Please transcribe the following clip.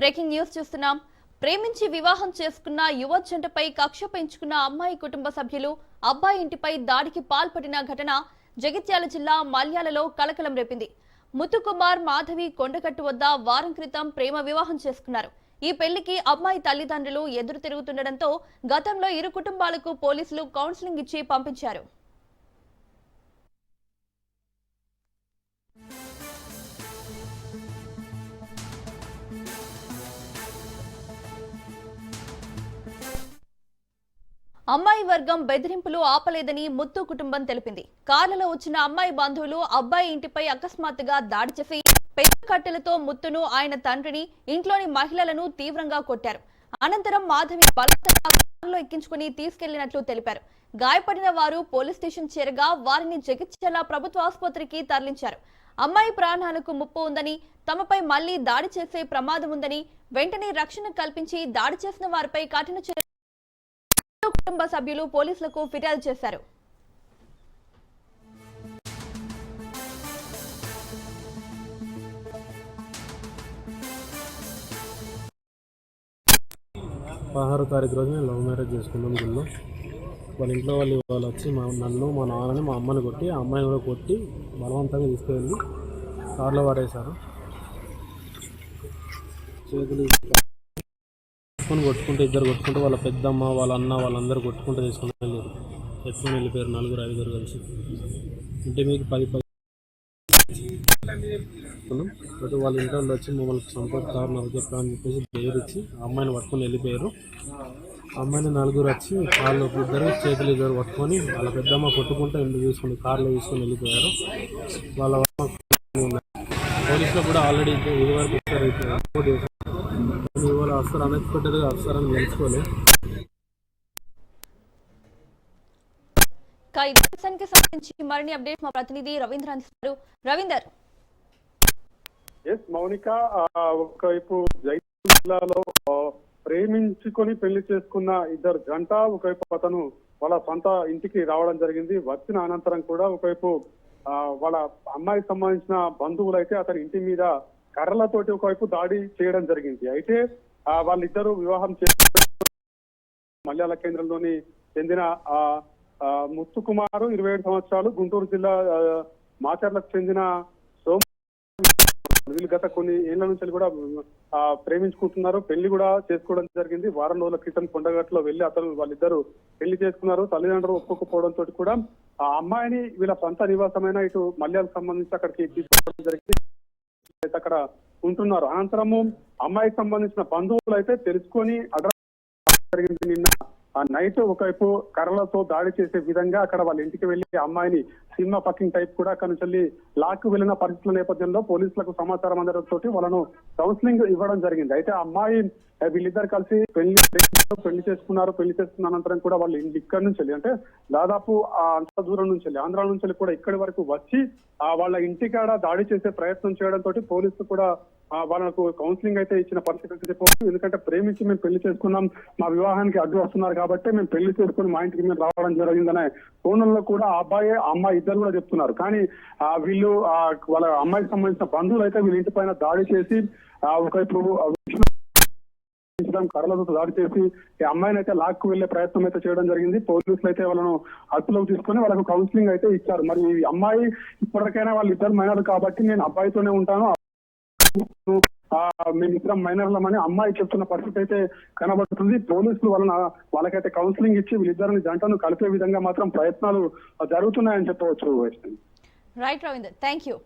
Breaking news చూస్తున్నాం. ప్రేమించి వివాహం చేసుకున్న యువ జంటపై కక్ష పెంచుకున్న అమ్మాయి కుటుంబ సభ్యులు అబ్బాయి ఇంటిపై దాడికి పాల్పడిన ఘటన జగిత్యాల జిల్లా మల్యాలలో కలకలం రేపింది. ముత్తుకుమార్ మాధవి కొండగట్టు వద్ద వారం క్రితం ప్రేమ వివాహం చేసుకున్నారు. ఈ పెళ్ళికి అమ్మాయి తల్లిదండ్రులు ఎదురు తిరుగుతుండటంతో గతంలో ఇరు కుటుంబాలకు పోలీసులు కౌన్సిలింగ్ ఇచ్చి పంపించారు. అమ్మాయి వర్గం బెదిరింపులు ఆపలేదని ముత్తు కుటుంబం తెలిపింది. కార్లలో వచ్చిన అమ్మాయి బంధువులు అబ్బాయి ఇంటిపై అకస్మాత్తుగా దాడి చేసి పెద్ద కట్టెలతో ముత్తును ఆయన తండ్రిని ఇంట్లోని మహిళలను తీవ్రంగా కొట్టారు. అనంతరం మాధవి బలవంతంగా ఎక్కించుకుని తీసుకెళ్ళినట్లు తెలిపారు. గాయపడిన వారు పోలీస్ స్టేషన్ చేరగా వారిని జగిత్యాల ప్రభుత్వ ఆసుపత్రికి తరలించారు. అమ్మాయి ప్రాణాలకు ముప్పు ఉందని తమపై మళ్ళీ దాడి చేసే ప్రమాదం ఉందని వెంటనే రక్షణ కల్పించి దాడి చేసిన వారిపై కఠిన చర్య కుటుంబ సభ్యులు పోలీసులకు ఫిర్యాదు చేశారు. పదహారు తారీఖు రోజు నేను లవ్ మ్యారేజ్ చేసుకున్నాం గుళ్ళో వాళ్ళ ఇంట్లో వాళ్ళు వాళ్ళు వచ్చి మా నన్ను మా నాన్నని మా అమ్మని కొట్టి ఆ అమ్మాయిని కూడా కొట్టి బలవంతంగా తీసుకువెళ్ళి కార్లో పడేశారు చేతులు తీసుకొని కొట్టుకుంటూ ఇద్దరు కొట్టుకుంటూ వాళ్ళ పెద్దమ్మ వాళ్ళ అన్న వాళ్ళందరూ కొట్టుకుంటూ తీసుకుని వెళ్ళారు. ఎత్తుకొని వెళ్ళిపోయారు నలుగురు ఐదుగురు కలిసి. ఇంటి మీకు పది పది బట్ వాళ్ళ ఇంట్లో వచ్చి మమ్మల్ని సంపద నాకు నరకెప్పా అని చెప్పేసి బెదిరించి ఇచ్చి అమ్మాయిని పట్టుకొని వెళ్ళిపోయారు. అమ్మాయిని నలుగురు వచ్చి వాళ్ళు ఇద్దరు చేతులు ఇద్దరు పట్టుకొని వాళ్ళ పెద్దమ్మ కొట్టుకుంటూ ఇంటి చూసుకుని కార్లో తీసుకొని వెళ్ళిపోయారు. వాళ్ళ అమ్మ పోలీసులు కూడా ఆల్రెడీ ఇది వరకు ఒకసారి రిపోర్ట్ చేశారు కానీ ఇవాళ వస్తారు అన్ఎక్స్పెక్టెడ్గా వస్తారని అంశానికి సంబంధించి మరిన్ని అప్డేట్స్ మా ప్రతినిధి రవీంద్ర అందిస్తారు. రవీందర్. ఎస్ మౌనిక ఒకవైపు జైపూర్ జిల్లాలో ప్రేమించుకొని పెళ్ళి చేసుకున్న ఇద్దరు జంట ఒకవైపు అతను వాళ్ళ సొంత ఇంటికి రావడం జరిగింది. వచ్చిన అనంతరం కూడా ఒకవైపు వాళ్ళ అమ్మాయికి సంబంధించిన బంధువులు అయితే అతని ఇంటి మీద కర్రలతోటి ఒకవైపు దాడి చేయడం జరిగింది. అయితే వాళ్ళిద్దరూ వివాహం చే మల్యాల కేంద్రంలోని చెందిన ఆ, ముత్తుకుమారు ఇరవై ఏడు సంవత్సరాలు గుంటూరు జిల్లా మాచర్లకు చెందిన సోమ వీళ్ళు గత కొన్ని ఏళ్ళ నుంచి కూడా ఆ, ప్రేమించుకుంటున్నారు. పెళ్ళి కూడా చేసుకోవడం జరిగింది. వారం రోజుల క్రితం కొండగట్లో వెళ్ళి అతను వాళ్ళిద్దరు పెళ్ళి చేసుకున్నారు. తల్లిదండ్రులు ఒప్పుకోకపోవడంతో కూడా ఆ అమ్మాయిని వీళ్ళ సొంత నివాసమైన ఇటు మల్యాలకు సంబంధించి అక్కడికి తీసుకోవడం జరిగింది. అక్కడ ఉంటున్నారు. అనంతరము అమ్మాయికి సంబంధించిన బంధువులు అయితే తెలుసుకొని అడ్రస్ జరిగింది నిన్న. ఆ నైట్ ఒకవైపు కర్రలతో దాడి చేసే విధంగా అక్కడ వాళ్ళ ఇంటికి వెళ్ళి అమ్మాయిని సినిమా పక్కింగ్ టైప్ కూడా అక్కడ నుంచి వెళ్ళి లాక్ వెళ్ళిన పరిస్థితుల నేపథ్యంలో పోలీసులకు సమాచారం అందడంతో వాళ్ళను కౌన్సిలింగ్ ఇవ్వడం జరిగింది. అయితే అమ్మాయి వీళ్ళిద్దరు కలిసి పెళ్ళి పెళ్ళి చేసుకున్నారు పెళ్ళి చేసుకున్న అనంతరం కూడా వాళ్ళు ఇంటి ఇక్కడ నుంచి వెళ్ళి అంటే దాదాపు ఆ అంత దూరం నుంచి వెళ్ళి ఆంధ్ర నుంచి వెళ్ళి కూడా ఇక్కడి వరకు వచ్చి ఆ వాళ్ళ ఇంటికాడ దాడి చేసే ప్రయత్నం చేయడంతో పోలీసులు కూడా వాళ్ళకు కౌన్సిలింగ్ అయితే ఇచ్చిన పరిస్థితి అయితే చెప్పవచ్చు ఎందుకంటే ప్రేమించి మేము పెళ్ళి చేసుకున్నాం. మా వివాహానికి అడ్డు వస్తున్నారు కాబట్టి మేము పెళ్ళి చేసుకుని మా ఇంటికి మేము రావడం జరిగిందనే ఫోన్లలో కూడా ఆ అబ్బాయి అమ్మాయి ఇద్దరు కూడా చెప్తున్నారు. కానీ వీళ్ళు వాళ్ళ అమ్మాయికి సంబంధించిన బంధువులు అయితే వీళ్ళ ఇంటి పైన దాడి చేసి ఒకవైపు కర్రలతో దాడి చేసి ఈ అమ్మాయిని అయితే లాక్కు వెళ్ళే ప్రయత్నం అయితే చేయడం జరిగింది. పోలీసులు అయితే వాళ్ళను అదుపులోకి తీసుకొని వాళ్ళకు కౌన్సిలింగ్ అయితే ఇచ్చారు. మరి ఈ అమ్మాయి ఇప్పటికైనా వాళ్ళు ఇద్దరు మైనర్ కాబట్టి నేను అబ్బాయితోనే ఉంటాను. మేమిద్దరం మైనర్లమని అమ్మాయి చెప్తున్న పరిస్థితి అయితే కనబడుతుంది. పోలీసులు వలన వాళ్ళకైతే కౌన్సిలింగ్ ఇచ్చి వీళ్ళిద్దరిని జంటను కలిపే విధంగా మాత్రం ప్రయత్నాలు జరుగుతున్నాయని చెప్పవచ్చు. Right Ravinder thank you